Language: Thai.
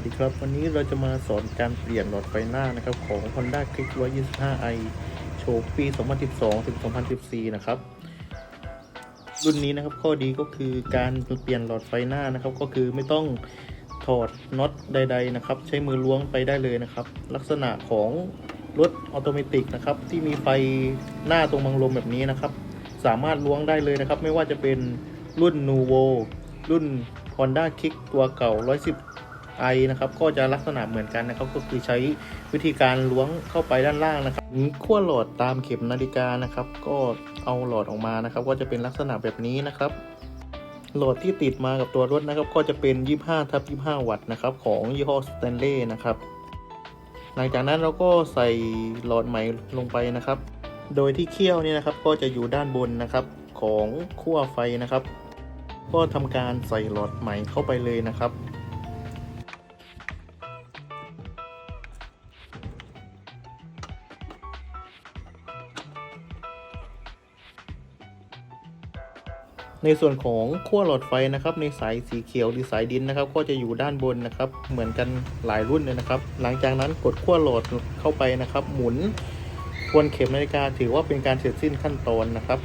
ัสดีครับ วันนี้เราจะมาสอนการเปลี่ยนหลอดไฟหน้านะครับ ของ Honda Click 125i โชว์ปี 2012 ถึง 2014 นะครับ รุ่นนี้นะครับข้อดีก็คือการเปลี่ยนหลอดไฟหน้านะครับ ก็คือไม่ต้องถอดน็อตใด ๆ นะครับ ใช้มือล้วงไปได้เลยนะครับ ลักษณะของรถออโตเมติกนะครับ ที่มีไฟหน้าตรงบังลมแบบนี้นะครับ สามารถล้วงได้เลยนะครับ ไม่ว่าจะเป็นรุ่น Nuvo รุ่น Honda Kick ตัวเก่า 110 i นะครับก็จะลักษณะเหมือนกันนะครับก็คือใช้วิธีการล้วงเข้าไปด้านล่างนะครับขั้วหลอดตามเข็มนาฬิกานะครับ ก็เอาหลอดออกมานะครับ ก็จะเป็นลักษณะแบบนี้นะครับโหลดที่ติดมากับตัวรถนะครับ ก็จะเป็น 25ทับ25 วัตต์นะครับ ของยี่ห้อ Stanley นะครับ หลังจากนั้นเราก็ใส่หลอดใหม่ลงไปนะครับ โดยที่เขี้ยวเนี่ยนะครับ ก็จะอยู่ด้านบนนะครับของขั้วไฟนะครับ ก็ทำการใส่หลอดใหม่เข้าไปเลยนะครับ ในส่วนของขั้วหลอดไฟนะครับ ในสายสีเขียวหรือสายดินนะครับ ก็จะอยู่ด้านบนนะครับ เหมือนกันหลายรุ่นเลยนะครับ หลังจากนั้นกดขั้วหลอดเข้าไปนะครับ หมุนทวนเข็มนาฬิกาถือว่าเป็นการเสร็จสิ้นขั้นตอนนะครับ